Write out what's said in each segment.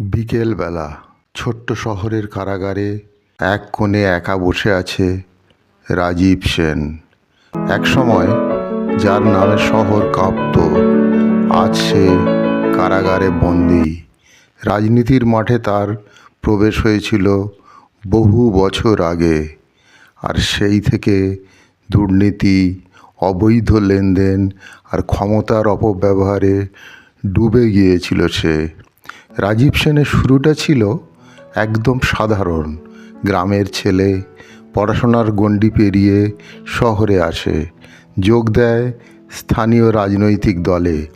বিকেলবেলা ছোট্ট শহরের কারাগারে এক কোণে একা বসে আছে রাজীব সেন। একসময় যার নামে শহর কাঁপত, আজ সে কারাগারে বন্দি। রাজনীতির মাঠে তার প্রবেশ হয়েছিল বহু বছর আগে, আর সেই থেকে দুর্নীতি, অবৈধ লেনদেন আর ক্ষমতার অপব্যবহারে ডুবে গিয়েছিল সে। রাজীব সেনের শুরুটা ছিল একদম সাধারণ। গ্রামের ছেলে, পড়াশোনার গণ্ডি পেরিয়ে শহরে আসে, যোগ দেয় স্থানীয় রাজনৈতিক দলে।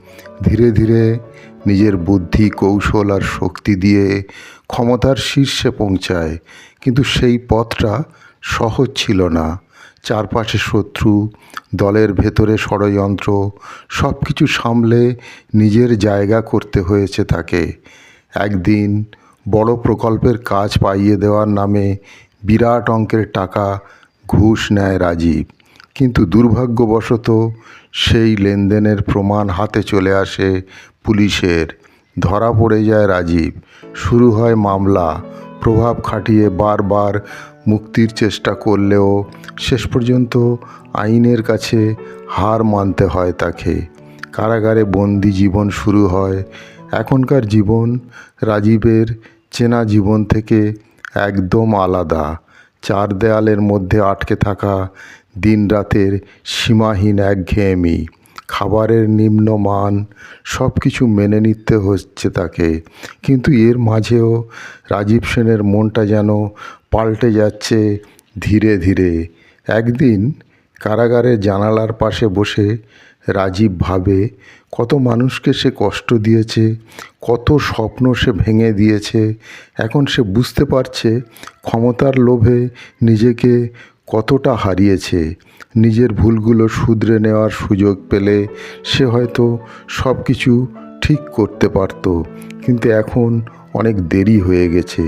ধীরে ধীরে নিজের বুদ্ধি, কৌশল আর শক্তি দিয়ে ক্ষমতার শীর্ষে পৌঁছায়, কিন্তু সেই পথটা সহজ ছিল না। চারপাশে শত্রু, দলের ভেতরে ষড়যন্ত্র সব কিছু সামলে নিজের জায়গা করতে হয়েছে তাকে। একদিন বড় প্রকল্পের কাজ পাইয়ে দেওয়ার নামে বিরাট অঙ্কের টাকা ঘুষ নেয় রাজীব। কিন্তু দুর্ভাগ্যবশত সেই লেনদেনের প্রমাণ হাতে চলে আসে পুলিশের। ধরা পড়ে যায় রাজীব। শুরু হয় মামলা। প্রভাব খাটিয়ে বারবার মুক্তির চেষ্টা করলেও শেষ পর্যন্ত আইনের কাছে হার মানতে হয় তাকে। কারাগারে বন্দি জীবন শুরু হয়। এখনকার জীবন রাজীবের চেনা জীবন থেকে একদম আলাদা। চার দেয়ালের মধ্যে আটকে থাকা দিনরাতের সীমাহীন একঘেয়েমি। খাবারের নিম্নমান সব কিছু মেনে নিতে হচ্ছে তাকে। কিন্তু এর মাঝেও রাজীব সেনের মনটা যেন পাল্টে যাচ্ছে ধীরে ধীরে। একদিন কারাগারের জানালার পাশে বসে রাজীব ভাবে, কত মানুষকে সে কষ্ট দিয়েছে, কত স্বপ্ন সে ভেঙে দিয়েছে। এখন সে বুঝতে পারছে ক্ষমতার লোভে নিজেকে কতটা হারিয়েছে, নিজের ভুলগুলো শুধরে নেওয়ার সুযোগ পেলে সে হয়তো সব কিছু ঠিক করতে পারত। কিন্তু এখন অনেক দেরি হয়ে গেছে।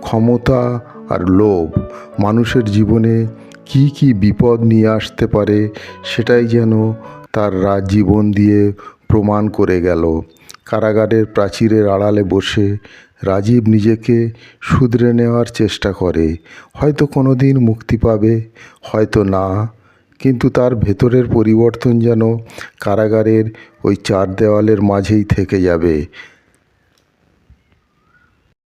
ক্ষমতা আর লোভ, মানুষের জীবনে কি কি বিপদ নিয়ে আসতে পারে সেটাই যেন তার রাজ জীবন দিয়ে প্রমাণ করে গেল। কারাগারের প্রাচীরের আড়ালে বসে রাজীব নিজেকে শুধরে নেওয়ার চেষ্টা করে। হয়তো কোনো দিন মুক্তি পাবে, হয়তো না, কিন্তু তার ভেতরের পরিবর্তন যেন কারাগারের ওই চার দেওয়ালের মাঝেই থেকে যাবে।